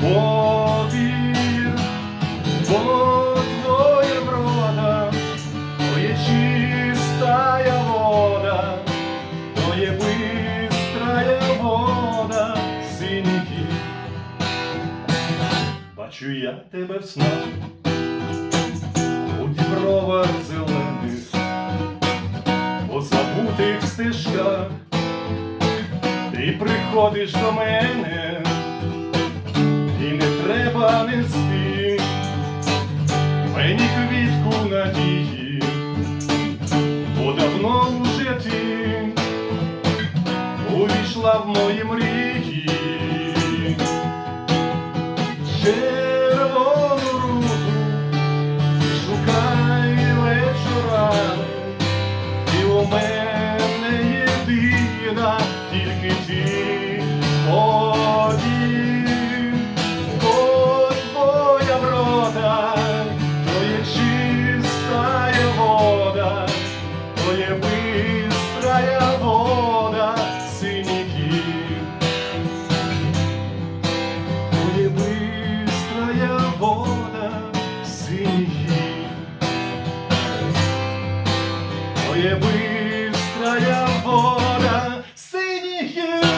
Повір, бо твоя врода, твоє чистая вода, твоє бистрая вода, синіки. Бачу я тебе в снах у дібровах зелених, по забутих стежках, ти приходиш до мене, нести мені квітку надії, бо давно вже ти увійшла в мої мрії. Червону руту шукай вечорами, і у мене єдина, тільки ти Моє бистрая вода синяки, Моє быстрая вода синяки, Моє быстрая вода синяки.